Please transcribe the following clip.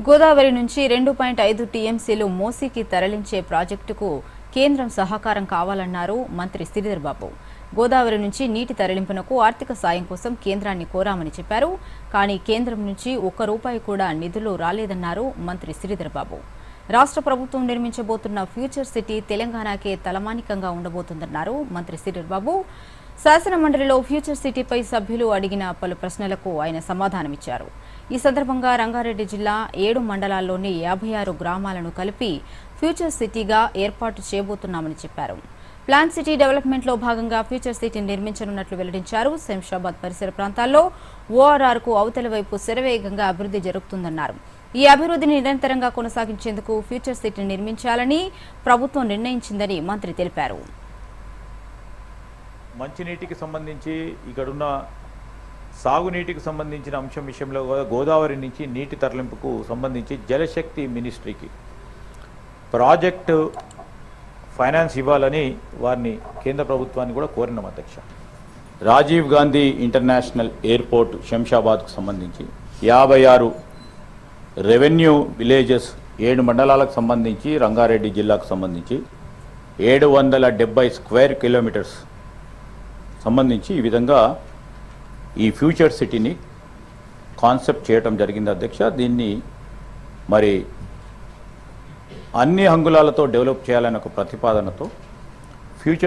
గోదావరి నుంచి రెండు పాయింట్ ఐదు టీఎంసీలు మోసీకి తరలించే ప్రాజెక్టుకు కేంద్రం సహకారం కావాలన్నారు మంత్రి శ్రీధర్ బాబు. గోదావరి నుంచి నీటి తరలింపునకు ఆర్థిక సాయం కోసం కేంద్రాన్ని కోరామని చెప్పారు. కానీ కేంద్రం నుంచి ఒక్క రూపాయి కూడా నిధులు రాలేదన్నారు మంత్రి శ్రీధర్ బాబు. రాష్ట్ర ప్రభుత్వం నిర్మించబోతున్న ఫ్యూచర్ సిటీ తెలంగాణకే తలమానికంగా ఉండబోతుందన్నారు మంత్రి శ్రీధర్ బాబు. శాసన మండలిలో ఫ్యూచర్ సిటీపై సభ్యులు అడిగిన పలు ప్రశ్నలకు ఆయన సమాధానమిచ్చారు. ఈ సందర్భంగా రంగారెడ్డి జిల్లా ఏడు మండలాల్లోని యాభై ఆరు గ్రామాలను కలిపి ఫ్యూచర్ సిటీగా ఏర్పాటు చేయబోతున్నామని చెప్పారు. ప్లాన్ సిటీ డెవలప్మెంట్లో భాగంగా ఫ్యూచర్ సిటీని నిర్మించనున్నట్లు వెల్లడించారు. శంషాబాద్ పరిసర ప్రాంతాల్లో ఓఆర్ఆర్కు అవతల అవతలి వైపు శరవేగంగా అభివృద్ధి జరుగుతుందన్నారు. ఈ అభివృద్ధిని నిరంతరంగా కొనసాగించేందుకు ఫ్యూచర్ సిటీని నిర్మించాలని ప్రభుత్వం నిర్ణయించిందని మంత్రి తెలిపారు. మంచినీటికి సంబంధించి ఇక్కడున్న సాగునీటికి సంబంధించిన అంశం విషయంలో గోదావరి నుంచి నీటి తరలింపుకు సంబంధించి జలశక్తి మినిస్ట్రీకి ప్రాజెక్టు ఫైనాన్స్ ఇవ్వాలని వారిని కేంద్ర ప్రభుత్వాన్ని కూడా కోరినాం అధ్యక్ష. రాజీవ్ గాంధీ ఇంటర్నేషనల్ ఎయిర్పోర్ట్ శంషాబాద్కు సంబంధించి యాభై ఆరు రెవెన్యూ విలేజెస్ ఏడు మండలాలకు సంబంధించి రంగారెడ్డి జిల్లాకు సంబంధించి ఏడు వందల డెబ్బై స్క్వేర్ కిలోమీటర్స్ సంబంధించి ఈ విధంగా ఈ ఫ్యూచర్ సిటీని కాన్సెప్ట్ చేయటం జరిగింది అధ్యక్ష. దీన్ని మరి అన్ని అంగుళాలతో డెవలప్ చేయాలనే ఒక ప్రతిపాదనతో ఫ్యూచర్